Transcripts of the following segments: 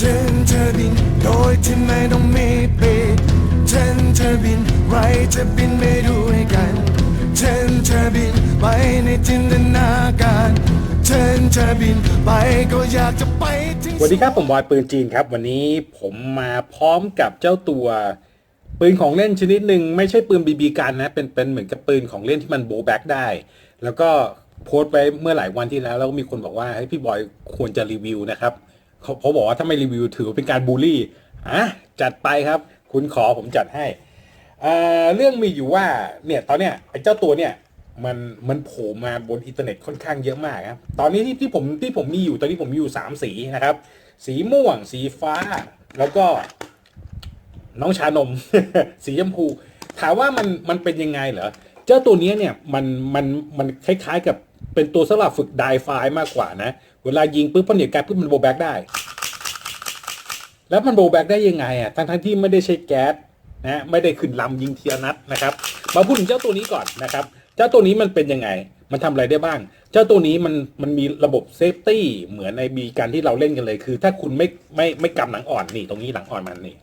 ฉันจะบินโดยที่ไม่ต้องมีปีกฉันจะบินไรจะบินไม่ด้วยกันฉันจะบินไปในจินตนาการฉันจะบินไปก็อยากจะไปถึงสวัสดีครับผมบอยปืนจีนครับ วันนี้ผมมาพร้อมกับเจ้าตัว ปืนของเล่นชนิดหนึ่งไม่ใช่ปืนบีบีกันนะเป็นเป็นเหมือนกับปืนของเล่นที่มันโบแบ็กได้ แล้วก็โพสต์ไปเมื่อหลายวันที่แล้วแล้วก็มีคนบอกว่าให้พี่บอยควรจะรีวิวนะครับ เขาเขาบอกว่าถ้าไม่รีวิวถือเป็นการบูลลี่อะจัดไปครับ คุณขอผมจัดให้เอ่อเรื่องมีอยู่ว่าเนี่ยตอนเนี้ยไอ้เจ้าตัวเนี่ยมันมันโผล่มาบนอินเทอร์เน็ตค่อนข้างเยอะมากครับตอนนี้ที่ที่ผมที่ผมมีอยู่ตอนนี้ผมมีอยู่สามสีนะครับ สีม่วง สีฟ้า แล้วก็ น้องชานม สีชมพู ถามว่ามันมันเป็นยังไงเหรอเจ้าตัวเนี้ยเนี่ยมันมันมันคล้ายๆกับเป็นตัวสำหรับฝึกไดไฟมากกว่านะ เวลายิงปุ๊บพอเหนียวกันปุ๊บมันโบแบ็กได้ แล้วมันโบแบ็กได้ยังไงอะทั้งทั้งๆที่ไม่ได้ใช้แก๊สนะไม่ได้ขึ้นลำยิงเทียนัดนะครับ มาพูดถึงเจ้าตัวนี้ก่อนนะครับ เจ้าตัวนี้มันเป็นยังไง มันทำอะไรได้บ้าง เจ้าตัวนี้มันมันมีระบบเซฟตี้เหมือนในบีการที่เราเล่นกันเลยคือ ถ้าคุณไม่ไม่ไม่กำหลังอ่อนนี่ตรงนี้หลังอ่อนมันนี่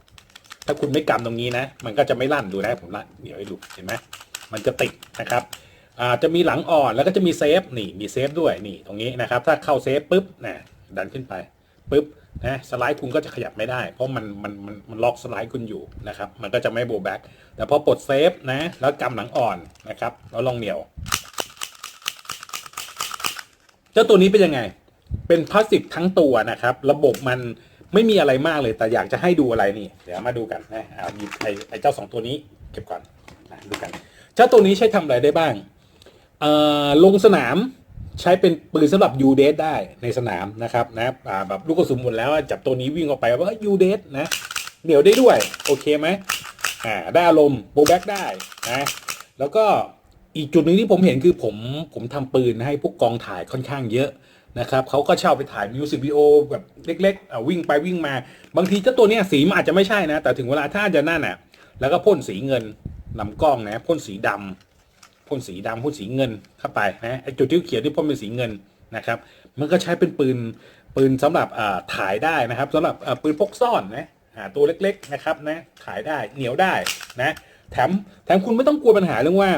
ถ้าคุณไม่กำตรงนี้นะ มันก็จะไม่ลั่นดูนะผมลั่นเดี๋ยวให้ดูเห็นไหมมันจะติดนะครับ อาจจะมีหลังอ่อนแล้วก็จะมีเซฟนี่มีเซฟด้วยนี่ตรงนี้นะครับ ถ้าเข้าเซฟปุ๊บนะดันขึ้นไปปุ๊บนะสไลด์คุณก็จะขยับไม่ได้ เพราะมันมันมันมันล็อกสไลด์คุณอยู่นะครับ มันก็จะไม่โบแบ็กแต่พอปลดเซฟนะ แล้วกำหลังอ่อนนะครับ แล้วลองเหนียว เจ้าตัวนี้เป็นยังไง เป็นพลาสติกทั้งตัวนะครับ ระบบมันไม่มีอะไรมากเลย แต่อยากจะให้ดูอะไรนี่ เดี๋ยวมาดูกันนะเอาหยิบไอ้ไอ้เจ้าสองตัวนี้เก็บก่อนดูกัน เจ้าตัวนี้ใช้ทำอะไรได้บ้าง ลงสนามใช้เป็นปืนสำหรับยูเดสได้ในสนามนะครับนะแบบลูกกระสุนหมดแล้วจับตัวนี้วิ่งออกไปว่ายูเดสนะเหนียวได้ด้วย โอเคไหมอ่าได้อารมณ์โบแบ็กได้นะแล้วก็อีกจุดหนึ่งที่ผมเห็นคือผมผมทำปืนให้พวกกองถ่ายค่อนข้างเยอะนะครับเขาก็เช่าไปถ่ายมิวสิกวิดีโอแบบเล็กๆวิ่งไปวิ่งมา บางทีเจ้าตัวเนี้ยสีมันอาจจะไม่ใช่นะ แต่ถึงเวลาถ้าจะนั่นอะแล้วก็พ่นสีเงินลำกล้องนะพ่นสีดำ พ่นสีดำพ่นสีเงินเข้าไปนะไอจุดที่เขียวที่พ่นเป็นสีเงินนะครับ มันก็ใช้เป็นปืนปืนสำหรับถ่ายได้นะครับสำหรับปืนพกซ่อนนะอ่าตัวเล็กๆนะครับนะขายได้เหนียวได้นะแถมแถมคุณไม่ต้องกลัวปัญหาเรื่องว่า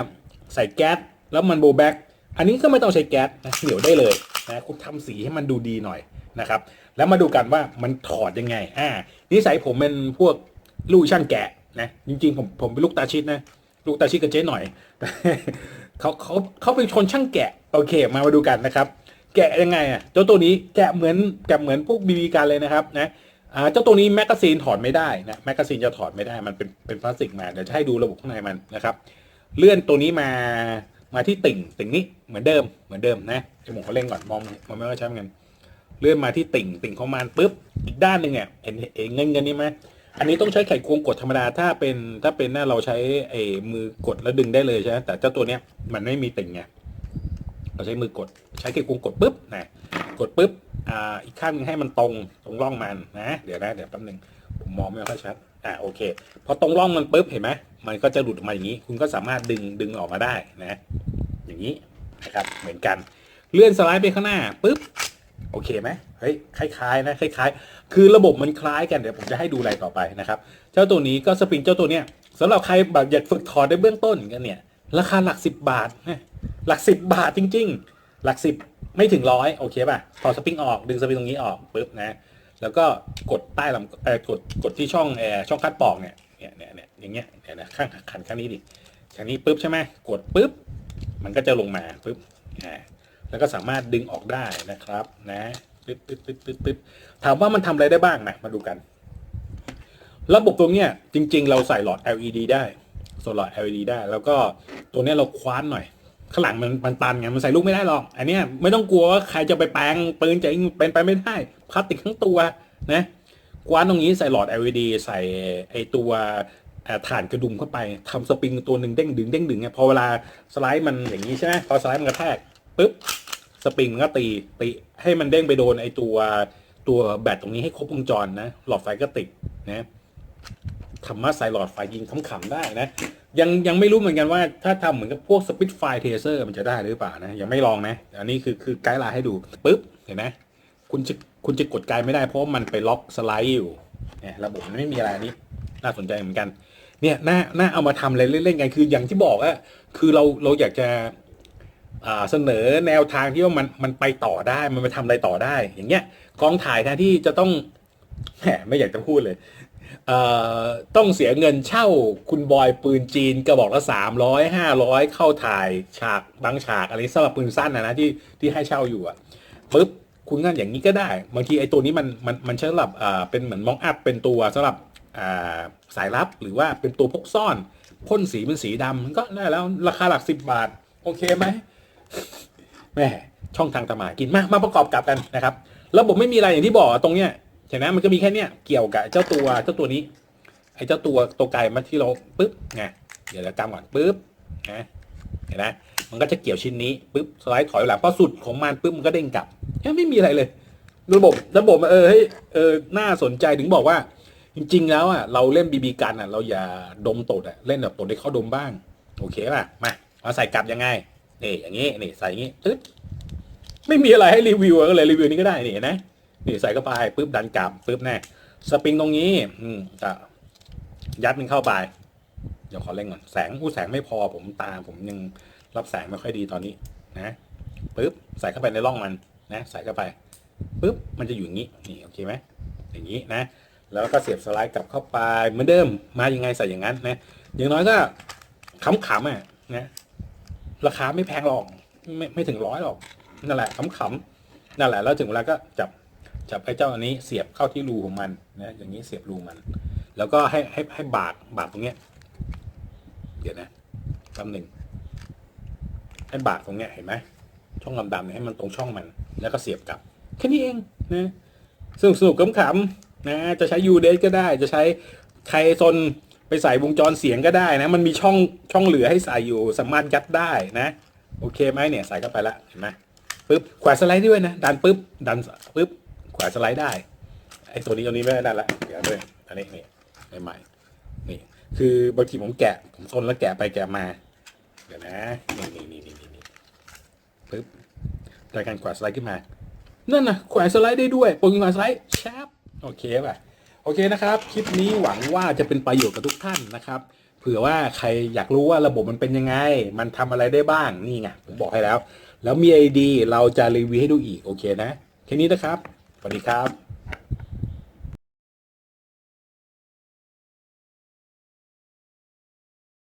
ใส่แก๊สแล้วมันโบแบ็กอันนี้ก็ไม่ต้องใช้แก๊สนะเหนียวได้เลยนะคุณทำสีให้มันดูดีหน่อยนะครับ แล้วมาดูกันว่ามันถอดยังไงอ่านิสัยผมเป็นพวกลูกช่างแกะนะจริงๆผมผมเป็นลูกตาชิดนะ ลูกตาชิกับเจ๊หน่อยเขาเขาเขาเป็นคนช่างแกะ โอเค มามาดูกันนะครับ แกะยังไงอะเจ้าตัวนี้แกะเหมือนแกะเหมือนพวกบีบีกันเลยนะครับนะเจ้าตัวนี้แมกกาซีนถอดไม่ได้นะแมกกาซีนจะถอดไม่ได้มันเป็นเป็นพลาสติกมาเดี๋ยวจะให้ดูระบบข้างในมันนะครับ เลื่อนตัวนี้มามาที่ติ่งติ่งนี้เหมือนเดิมเหมือนเดิมนะจมูกเขาเล่งก่อนมองมันไม่ว่าใช้เหมือนกันเลื่อนมาที่ติ่งติ่งของมันปุ๊บอีกด้านหนึ่งอะเห็นเห็นเงินเงินนี่ไหม อันนี้ต้องใช้ไขควงกดธรรมดาถ้าเป็นถ้าเป็นน่าเราใช้ไอ้มือกดแล้วดึงได้เลยใช่ไหมแต่เจ้าตัวเนี้ยมันไม่มีติ่งไงเราใช้มือกดใช้ไขควงกดปุ๊บนะกดปุ๊บอ่าอีกข้างนึงให้มันตรงตรงร่องมันนะเดี๋ยวนะเดี๋ยวแป๊บนึงผมมองไม่ค่อยชัดอ่าโอเคพอตรงร่องมันปุ๊บเห็นไหมมันก็จะหลุดออกมาอย่างนี้ คุณก็สามารถดึงดึงออกมาได้นะ อย่างนี้นะครับเหมือนกัน เลื่อนสไลด์ไปข้างหน้าปุ๊บ โอเคไหมเฮ้ยคล้ายๆนะคล้ายๆ คือระบบมันคล้ายกันเดี๋ยวผมจะให้ดูอะไรต่อไปนะครับ เจ้าตัวนี้ก็สปริงเจ้าตัวเนี้ยสำหรับใครแบบอยากฝึกถอดในเบื้องต้นกันเนี่ย ราคาหลักสิบบาทนะหลักสิบบาทจริง ๆ หลักสิบไม่ถึงร้อยโอเคป่ะถอดสปริงออกดึงสปริงตรงนี้ออกปุ๊บนะแล้วก็กดใต้ลำเอ่อกดกดที่ช่องแอร์ช่องคัดปอกเนี่ยเนี่ยเนี่ยเนี่ยอย่างเงี้ยเนี่ยนะข้างขันข้างนี้ดิข้างนี้ปุ๊บใช่ไหมกดปุ๊บมันก็จะลงมาปุ๊บอ่า แล้วก็สามารถดึงออกได้นะครับนะปึ๊บปึ๊บปึ๊บปึ๊บปึ๊บถามว่ามันทำอะไรได้บ้างนะมาดูกัน ระบบตรงเนี้ยจริง ๆ เราใส่หลอด LED ได้ส่วนหลอด LED ได้ แล้วก็ตัวเนี้ยเราคว้านหน่อยข้างหลังมันมันตันไงมันใส่ลูกไม่ได้หรอก อันเนี้ยไม่ต้องกลัวว่าใครจะไปแปลงปืนจะเป็นไปไม่ได้พลาสติกทั้งตัวนะคว้านตรงนี้ใส่หลอด LED ใส่ไอตัวเอ่อถ่านกระดุมเข้าไปทำสปริงตัวหนึ่งเด้งดึงเด้งดึงไงพอเวลาสไลด์มันอย่างนี้ใช่ไหมพอสไลด์มันกระแทก ปุ๊บสปริงมันก็ตีตีให้มันเด้งไปโดนไอตัวตัวแบตตรงนี้ให้ครบวงจรนะ หลอดไฟก็ติดนะทำมาใส่หลอดไฟยิงขำๆได้นะ ยังยังไม่รู้เหมือนกันว่าถ้าทำเหมือนกับพวกสปิ t ไฟเทเซอร์มันจะได้หรือเปล่านะ ยังไม่ลองนะ อันนี้คือคือไกด์ไลน์ให้ดูปุ๊บเห็นไหมคุณจะคุณจะกดไกลไม่ได้เพราะว่ามันไปล็อกสไลด์อยู่เนี่ยระบบมันไม่มีอะไรนี้ น่าสนใจเหมือนกัน เนี่ยน่าน่าเอามาทำอะไรเล่นๆกันคืออย่างที่บอกอะคือเราเราอยากจะ เสนอแนวทางที่ว่ามันมันไปต่อได้มันไปทำอะไรต่อได้ อย่างเงี้ยกองถ่ายแทนที่จะต้องแหมไม่อยากจะพูดเลยเอ่อต้องเสียเงินเช่าคุณบอยปืนจีนกระบอกละสามร้อยห้าร้อยเข้าถ่ายฉากบางฉากอะไรสำหรับปืนสั้นนะนะที่ที่ให้เช่าอยู่อะปุ๊บคุณงั้นอย่างนี้ก็ได้บางทีไอ้ตัวนี้มันมันมันใช้สำหรับอ่าเป็นเหมือนมองอัพเป็นตัวสำหรับอ่าสายลับหรือว่าเป็นตัวพกซ่อนพ่นสีเป็นสีดำมันก็ได้แล้วราคาหลักสิบบาท โอเคไหม แม่ช่องทางตมากินมามาประกอบกับกันนะครับระบบไม่มีอะไรอย่างที่บอกตรงเนี้ยเห็นไหมมันก็มีแค่เนี้ยเกี่ยวกับเจ้าตัวเจ้าตัวนี้ ไอ้เจ้าตัวตัวไก่มาที่เราปึ๊บไงเดี๋ยวเรากำก่อนปึ๊บนะเห็นไหมมันก็จะเกี่ยวชิ้นนี้ปึ๊บสไลด์ถอยหลังพอสุดของมันปึ๊บมันก็เด้งกลับยังไม่มีอะไรเลย ระบบระบบเออเฮ้ยเออน่าสนใจถึงบอกว่า จริง ๆ แล้วอะเราเล่นบีบีกันอะ เราอย่าดมตดอะเล่นแบบตดให้เขาดมบ้าง โอเคป่ะมามาใส่กลับยังไง นี่อย่างงี้นี่ใส่อย่างงี้ตึ๊ดไม่มีอะไรให้รีวิวอะก็เลยรีวิวนี้ก็ได้นี่นะนี่ใส่เข้าไปปึ๊บดันกลับปึ๊บแน่สปริงตรงนี้ อืมก็ยัดมันเข้าไป เดี๋ยวขอเล่งก่อนแสงอู้แสงไม่พอผมตาผมยังรับแสงไม่ค่อยดีตอนนี้ นะปึ๊บใส่เข้าไปในร่องมันนะ ใส่เข้าไปปึ๊บมันจะอยู่อย่างนี้นี่โอเคไหมอย่างนี้นะแล้วก็เสียบสไลด์กลับเข้าไปเหมือนเดิมมายังไงใส่อย่างนั้นนะอย่างน้อยก็ขำๆอะนะ ราคาไม่แพงหรอก ไม่ไม่ถึงร้อยหรอกนั่นแหละขำๆนั่นแหละแล้วถึงเวลาก็จับจับไอ้เจ้าอันนี้เสียบเข้าที่รูของมันนะอย่างนี้เสียบรูมัน แล้วก็ให้ให้ให้บากบากตรงเนี้ยเดี๋ยวนะแป๊บหนึ่งให้บากตรงเนี้ยเห็นไหมช่องดำๆเนี่ยให้มันตรงช่องมัน แล้วก็เสียบกลับแค่นี้เองนะสนุกสนุกขำๆนะจะใช้ยูเดก็ได้จะใช้ใครซน ไปใส่วงจรเสียงก็ได้นะ มันมีช่องช่องเหลือให้ใส่อยู่สามารถยัดได้นะ โอเคไหมเนี่ยใส่เข้าไปละเห็นไหมปึ๊บแขวนสไลด์ด้วยนะ ดันปึ๊บดันปึ๊บแขวนสไลด์ได้ไอ้ตัวนี้ตัวนี้ไม่ได้ละเดี๋ยวด้วยอันนี้นี่ใหม่ๆนี่คือบางทีผมแกะผมซนแล้วแกะไปแกะมา เดี๋ยวนะนี่นี่นี่นี่นี่ปึ๊บรายการแขวนสไลด์ขึ้นมานั่นนะแขวนสไลด์ได้ด้วยปุ่มแขวนสไลด์แชปโอเคป่ะ โอเคนะครับ คลิปนี้หวังว่าจะเป็นประโยชน์กับทุกท่านนะครับ เผื่อว่าใครอยากรู้ว่าระบบมันเป็นยังไง มันทำอะไรได้บ้าง นี่ไง ผมบอกให้แล้ว แล้วมีไอดีเราจะรีวิวให้ดูอีก โอเคนะ แค่นี้นะครับ สวัสดีครับ